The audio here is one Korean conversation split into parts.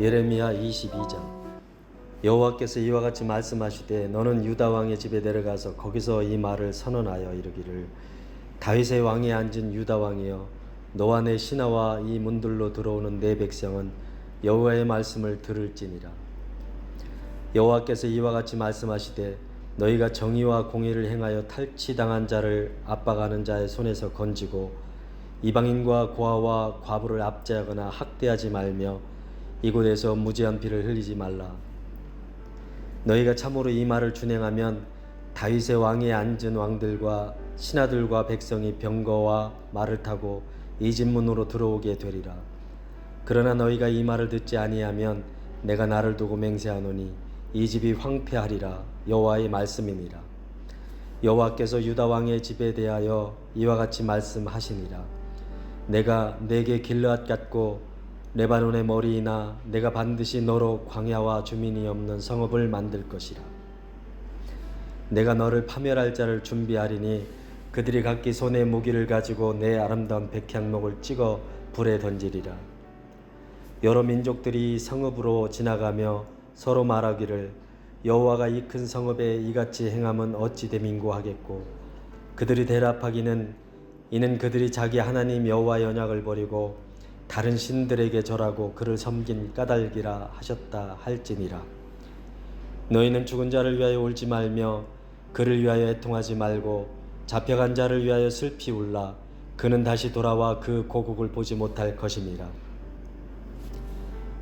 예레미야 22장. 여호와께서 이와 같이 말씀하시되 너는 유다 왕의 집에 내려가서 거기서 이 말을 선언하여 이르기를 다윗의 왕에 앉은 유다 왕이여 너와 내 신하와 이 문들로 들어오는 내 백성은 여호와의 말씀을 들을지니라. 여호와께서 이와 같이 말씀하시되 너희가 정의와 공의를 행하여 탈취당한 자를 압박하는 자의 손에서 건지고 이방인과 고아와 과부를 압제하거나 학대하지 말며 이곳에서 무지한 피를 흘리지 말라. 너희가 참으로 이 말을 준행하면 다윗의 왕에 앉은 왕들과 신하들과 백성이 병거와 말을 타고 이 집 문으로 들어오게 되리라. 그러나 너희가 이 말을 듣지 아니하면 내가 나를 두고 맹세하노니 이 집이 황폐하리라 여호와의 말씀이니라. 여호와께서 유다 왕의 집에 대하여 이와 같이 말씀하시니라. 내가 내게 길르앗 같고 레바논의 머리이나 내가 반드시 너로 광야와 주민이 없는 성읍을 만들 것이라. 내가 너를 파멸할 자를 준비하리니 그들이 각기 손에 무기를 가지고 내 아름다운 백향목을 찍어 불에 던지리라. 여러 민족들이 성읍으로 지나가며 서로 말하기를 여호와가 이 큰 성읍에 이같이 행함은 어찌 되민고 하겠고 그들이 대답하기는 이는 그들이 자기 하나님 여호와의 언약을 버리고 다른 신들에게 절하고 그를 섬긴 까닭이라 하셨다 할지니라. 너희는 죽은 자를 위하여 울지 말며 그를 위하여 애통하지 말고 잡혀간 자를 위하여 슬피 울라. 그는 다시 돌아와 그 고국을 보지 못할 것임이라.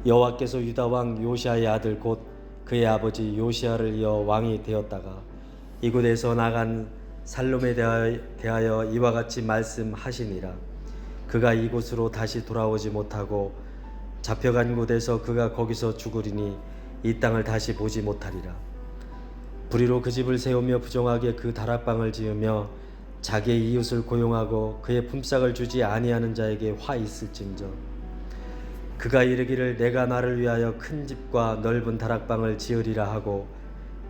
여호와께서 유다 왕 요시아의 아들 곧 그의 아버지 요시아를 이어 왕이 되었다가 이곳에서 나간 살롬에 대하여 이와 같이 말씀하시니라 그가 이곳으로 다시 돌아오지 못하고 잡혀간 곳에서 그가 거기서 죽으리니 이 땅을 다시 보지 못하리라 불의로 그 집을 세우며 부정하게 그 다락방을 지으며 자기의 이웃을 고용하고 그의 품삯을 주지 아니하는 자에게 화 있을진저 그가 이르기를 내가 나를 위하여 큰 집과 넓은 다락방을 지으리라 하고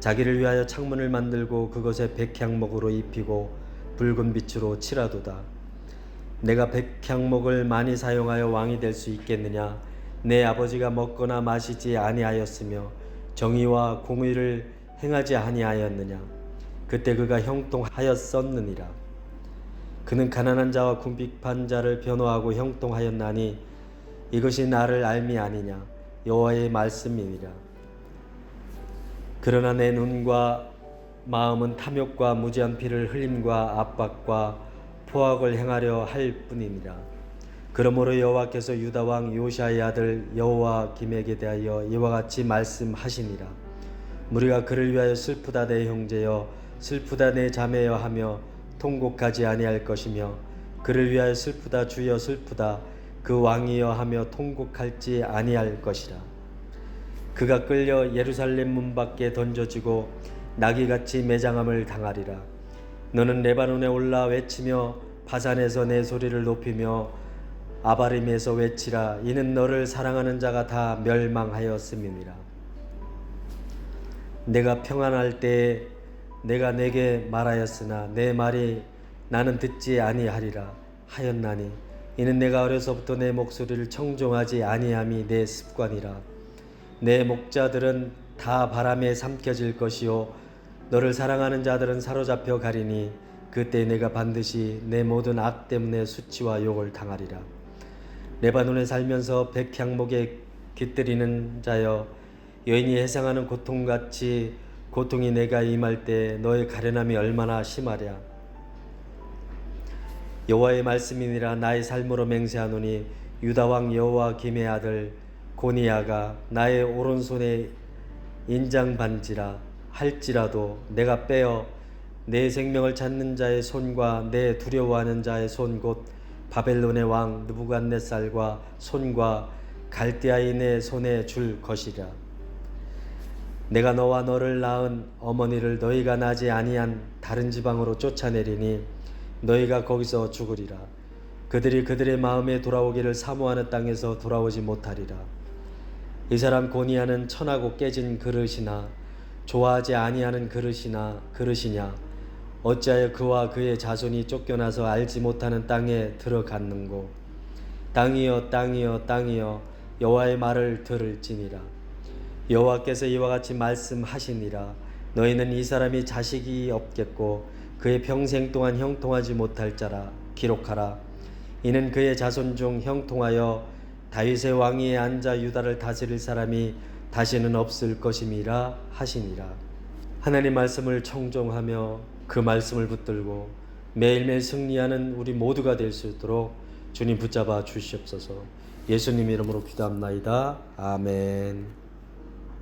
자기를 위하여 창문을 만들고 그것에 백향목으로 입히고 붉은 빛으로 칠하도다. 내가 백향목을 많이 사용하여 왕이 될 수 있겠느냐? 내 아버지가 먹거나 마시지 아니하였으며 정의와 공의를 행하지 아니하였느냐? 그때 그가 형통하였었느니라. 그는 가난한 자와 궁핍한 자를 변호하고 형통하였나니 이것이 나를 알미 아니냐 여호와의 말씀이니라 그러나 내 눈과 마음은 탐욕과 무지한 피를 흘림과 압박과 포악을 행하려 할 뿐이니라 그러므로 여호와께서 유다 왕 요시아의 아들 여호와 김에게 대하여 이와 같이 말씀하시니라 우리가 그를 위하여 슬프다 내 형제여 슬프다 내 자매여 하며 통곡하지 아니할 것이며 그를 위하여 슬프다 주여 슬프다 그 왕이여 하며 통곡할지 아니할 것이라. 그가 끌려 예루살렘 문 밖에 던져지고 나귀같이 매장함을 당하리라. 너는 레바논에 올라 외치며 바산에서 내 소리를 높이며 아바림에서 외치라. 이는 너를 사랑하는 자가 다 멸망하였음이니라. 내가 평안할 때에 내가 내게 말하였으나 내 말이 나는 듣지 아니하리라 하였나니 이는 내가 어려서부터 내 목소리를 청종하지 아니함이 내 습관이라 내 목자들은 다 바람에 삼켜질 것이요 너를 사랑하는 자들은 사로잡혀 가리니 그때 내가 반드시 내 모든 악 때문에 수치와 욕을 당하리라. 레바논에 살면서 백향목에 깃들이는 자여 여인이 해상하는 고통같이 고통이 내가 임할 때 너의 가련함이 얼마나 심하랴. 여호와의 말씀이니라 나의 삶으로 맹세하노니 유다 왕 여호와 김의 아들 고니야가 나의 오른손에 인장 반지라 할지라도 내가 빼어 내 생명을 찾는 자의 손과 내 두려워하는 자의 손 곧 바벨론의 왕 느부갓네살과 손과 갈대아인의 손에 줄 것이라 내가 너와 너를 낳은 어머니를 너희가 나지 아니한 다른 지방으로 쫓아내리니 너희가 거기서 죽으리라. 그들이 그들의 마음에 돌아오기를 사모하는 땅에서 돌아오지 못하리라. 이 사람 고니아는 천하고 깨진 그릇이나 좋아하지 아니하는 그릇이나 그릇이냐? 어찌하여 그와 그의 자손이 쫓겨나서 알지 못하는 땅에 들어갔는고? 땅이여 땅이여 땅이여 여호와의 말을 들을지니라. 여호와께서 이와 같이 말씀하시니라. 너희는 이 사람이 자식이 없겠고 그의 평생 동안 형통하지 못할 자라. 기록하라. 이는 그의 자손 중 형통하여 다윗의 왕위에 앉아 유다를 다스릴 사람이 다시는 없을 것임이라 하시니라. 하나님 말씀을 청종하며 그 말씀을 붙들고 매일매일 승리하는 우리 모두가 될 수 있도록 주님 붙잡아 주시옵소서. 예수님 이름으로 기도합나이다. 아멘